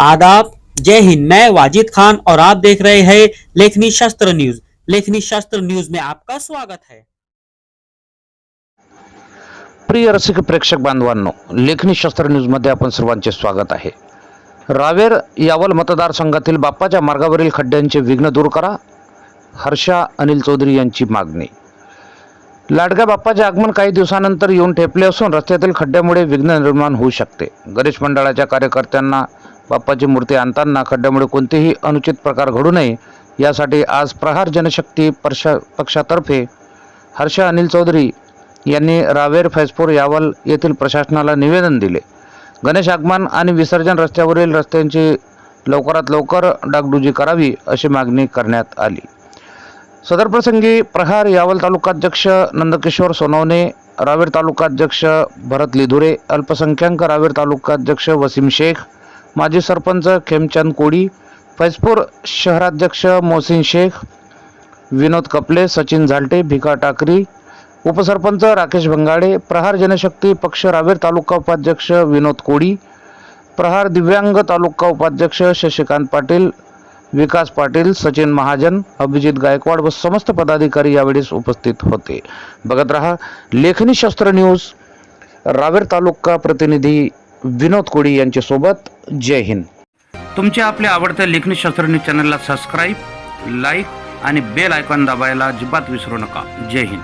आदाब। जय हिंद। मैं वाजिद खान और आप देख रहे हैं लेखनी शास्त्र न्यूज। लेखनी शास्त्र न्यूज में आपका स्वागत है। प्रिय रसिक प्रेक्षक बांधवांनो लेखनी शस्त्र न्यूजमध्ये आपण सर्वांचे स्वागत आहे. रावेर यावल मतदारसंघातील बाप्पाच्या मार्गावरील खड्ड्यांचे विघ्न दूर करा हर्षा अनिल चौधरी यांची मागणी. लाडक्या बाप्पाचे आगमन काही दिवसानंतर येऊन ठेपले असून रस्त्यातील खड्ड्यामुळे विघ्न निर्माण होऊ शकते. गणेश मंडळाच्या कार्यकर्त्यांना बाप्पाची मूर्ती आणताना खड्ड्यामुळे कोणतेही अनुचित प्रकार घडू नये यासाठी आज प्रहार जनशक्ती पक्ष पक्षातर्फे हर्षा अनिल चौधरी यांनी रावेर फैजपूर यावल येथील प्रशासनाला निवेदन दिले. गणेश आगमन आणि विसर्जन रस्त्यावरील रस्त्यांची लवकरात लवकर डागडुजी करावी अशी मागणी करण्यात आली. सदरप्रसंगी प्रहार यावल तालुकाध्यक्ष नंदकिशोर सोनवणे रावेर तालुकाध्यक्ष भरत लिधुरे अल्पसंख्याक रावेर तालुकाध्यक्ष वसीम शेख माजी सरपंच खेमचंद कोडी फैजपूर शहराध्यक्ष मोहसिन शेख विनोद कपले सचिन झालटे भिका टाकरी उपसरपंच राकेश भंगाडे प्रहार जनशक्ती पक्ष रावेर तालुका उपाध्यक्ष विनोद कोडी प्रहार दिव्यांग तालुका उपाध्यक्ष शशिकांत पाटील विकास पाटील सचिन महाजन अभिजित गायकवाड व समस्त पदाधिकारी यावेळेस उपस्थित होते. बघत रहा लेखनी शस्त्र न्यूज रावेर तालुका प्रतिनिधी विनोद कोडी यांच्यासोबत जय हिंद. तुमच्या आपल्या आवडत्या लेखनी शास्त्रज्ञ चॅनलला सबस्क्राईब लाईक आणि बेल आयकॉन दाबायला अजिबात विसरू नका. जय हिंद.